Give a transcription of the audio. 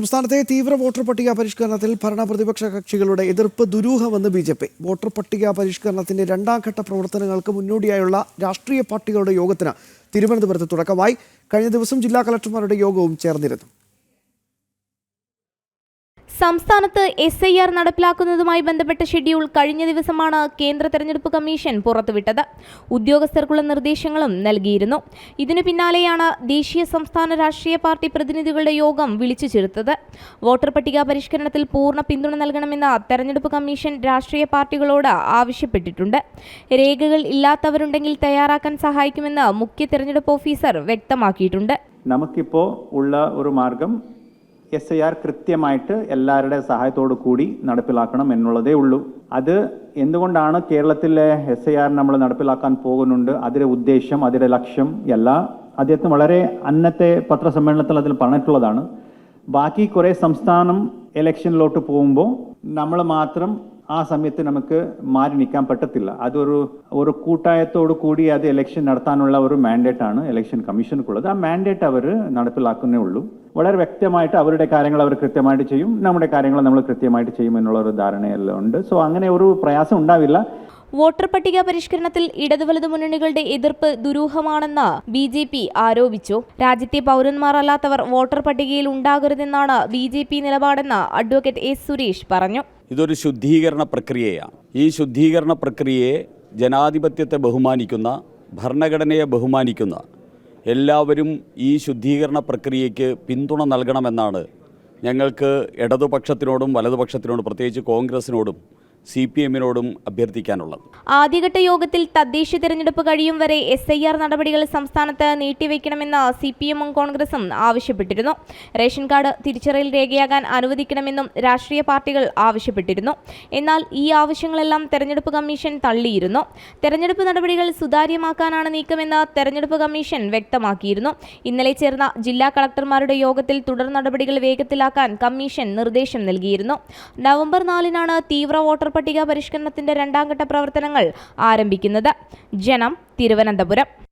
സംസ്ഥാനത്തെ തീവ്ര വോട്ടർ പട്ടിക പരിഷ്കരണത്തിൽ ഭരണ പ്രതിപക്ഷ കക്ഷികളുടെ എതിർപ്പ് ദുരൂഹമെന്ന് ബി ജെ പി. വോട്ടർ പട്ടിക പരിഷ്കരണത്തിന്റെ രണ്ടാം ഘട്ട പ്രവർത്തനങ്ങൾക്ക് മുന്നോടിയായുള്ള രാഷ്ട്രീയ പാർട്ടികളുടെ യോഗത്തിന് തിരുവനന്തപുരത്ത് തുടക്കമായി. കഴിഞ്ഞ ദിവസം ജില്ലാ കളക്ടർമാരുടെ യോഗവും ചേർന്നിരുന്നു. സംസ്ഥാനത്ത് എസ് ഐ ആർ നടപ്പിലാക്കുന്നതുമായി ബന്ധപ്പെട്ട ഷെഡ്യൂൾ കഴിഞ്ഞ ദിവസമാണ് കേന്ദ്ര തെരഞ്ഞെടുപ്പ് കമ്മീഷൻ പുറത്തുവിട്ടത്. ഉദ്യോഗസ്ഥർക്കുള്ള നിർദ്ദേശങ്ങളും നൽകിയിരുന്നു. ഇതിനു പിന്നാലെയാണ് ദേശീയ സംസ്ഥാന രാഷ്ട്രീയ പാർട്ടി പ്രതിനിധികളുടെ യോഗം വിളിച്ചു ചേർത്തത്. വോട്ടർ പട്ടിക പരിഷ്കരണത്തിൽ പൂർണ പിന്തുണ നൽകണമെന്ന് തെരഞ്ഞെടുപ്പ് കമ്മീഷൻ രാഷ്ട്രീയ പാർട്ടികളോട് ആവശ്യപ്പെട്ടിട്ടുണ്ട്. രേഖകൾ ഇല്ലാത്തവരുണ്ടെങ്കിൽ തയ്യാറാക്കാൻ സഹായിക്കുമെന്ന് മുഖ്യ തെരഞ്ഞെടുപ്പ് ഓഫീസർ വ്യക്തമാക്കിയിട്ടുണ്ട്. നമുക്കിപ്പോൾ ഉള്ള ഒരു മാർഗം എസ് ഐ ആർ കൃത്യമായിട്ട് എല്ലാവരുടെ സഹായത്തോടു കൂടി നടപ്പിലാക്കണം എന്നുള്ളതേ ഉള്ളൂ. അത് എന്തുകൊണ്ടാണ് കേരളത്തിലെ എസ് ഐ ആർ നമ്മൾ നടപ്പിലാക്കാൻ പോകുന്നുണ്ട്? അതിന്റെ ഉദ്ദേശം അതിന്റെ ലക്ഷ്യം എല്ലാം അദ്ദേഹത്തിന് വളരെ അന്നത്തെ പത്രസമ്മേളനത്തിൽ അതിൽ പറഞ്ഞിട്ടുള്ളതാണ്. ബാക്കി കുറേ സംസ്ഥാനം ഇലക്ഷനിലോട്ട് പോകുമ്പോൾ നമ്മൾ മാത്രം ആ സമയത്ത് നമുക്ക് മാറി നിൽക്കാൻ പറ്റത്തില്ല. അതൊരു ഒരു കൂട്ടായത്തോടു കൂടി അത് ഇലക്ഷൻ നടത്താനുള്ള ഒരു മാൻഡേറ്റ് ആണ് ഇലക്ഷൻ കമ്മീഷനുള്ളത് ആ മാൻഡേറ്റ് അവർ നടപ്പിലാക്കുന്നേ ഉള്ളൂ. വളരെ വ്യക്തമായിട്ട് അവരുടെ കാര്യങ്ങൾ അവർ കൃത്യമായിട്ട് ചെയ്യും നമ്മുടെ കാര്യങ്ങൾ നമ്മൾ കൃത്യമായിട്ട് ചെയ്യും എന്നുള്ള ഒരു ധാരണയെല്ലാം ഉണ്ട്. സോ അങ്ങനെ ഒരു പ്രയാസം ഉണ്ടാവില്ല. വോട്ടർ പട്ടിക പരിഷ്കരണത്തിൽ ഇടതു വലതു മുന്നണികളുടെ എതിർപ്പ് ദുരൂഹമാണെന്ന് ബി ജെ പി ആരോപിച്ചു. രാജ്യത്തെ പൗരന്മാർ അല്ലാത്തവർ വോട്ടർ പട്ടികയിൽ ഉണ്ടാകരുതെന്നാണ് ബി ജെ പി നിലപാടെന്ന് അഡ്വക്കേറ്റ് എസ് സുരേഷ് പറഞ്ഞു. ഇതൊരു ശുദ്ധീകരണ പ്രക്രിയയാണ്. ഈ ശുദ്ധീകരണ പ്രക്രിയയെ ജനാധിപത്യത്തെ ബഹുമാനിക്കുന്ന ഭരണഘടനയെ ബഹുമാനിക്കുന്ന എല്ലാവരും ഈ ശുദ്ധീകരണ പ്രക്രിയയ്ക്ക് പിന്തുണ നൽകണമെന്നാണ് ഞങ്ങൾക്ക് ഇടതുപക്ഷത്തിനോടും വലതുപക്ഷത്തിനോടും പ്രത്യേകിച്ച് കോൺഗ്രസിനോടും സി പി എമ്മിനോടും അഭ്യർത്ഥിക്കാനുള്ളത്. ആദ്യഘട്ട യോഗത്തിൽ തദ്ദേശ തിരഞ്ഞെടുപ്പ് കഴിയും വരെ എസ് ഐ ആർ നടപടികൾ സംസ്ഥാനത്ത് നീട്ടിവെക്കണമെന്ന് സി പി എമ്മും കോൺഗ്രസും ആവശ്യപ്പെട്ടിരുന്നു. റേഷൻ കാർഡ് തിരിച്ചറിയൽ രേഖയാകാൻ അനുവദിക്കണമെന്നും രാഷ്ട്രീയ പാർട്ടികൾ ആവശ്യപ്പെട്ടിരുന്നു. എന്നാൽ ഈ ആവശ്യങ്ങളെല്ലാം തെരഞ്ഞെടുപ്പ് കമ്മീഷൻ തള്ളിയിരുന്നു. തെരഞ്ഞെടുപ്പ് നടപടികൾ സുതാര്യമാക്കാനാണ് നീക്കമെന്ന് തെരഞ്ഞെടുപ്പ് കമ്മീഷൻ വ്യക്തമാക്കിയിരുന്നു. ഇന്നലെ ചേർന്ന ജില്ലാ കളക്ടർമാരുടെ യോഗത്തിൽ തുടർ നടപടികൾ വേഗത്തിലാക്കാൻ കമ്മീഷൻ നിർദ്ദേശം നൽകിയിരുന്നു. നവംബർ നാലിനാണ് തീവ്ര വോട്ടർ പട്ടിക പരിഷ്കരണത്തിന്റെ രണ്ടാം ഘട്ട പ്രവർത്തനങ്ങൾ ആരംഭിക്കുന്നത്. ജനം തിരുവനന്തപുരം.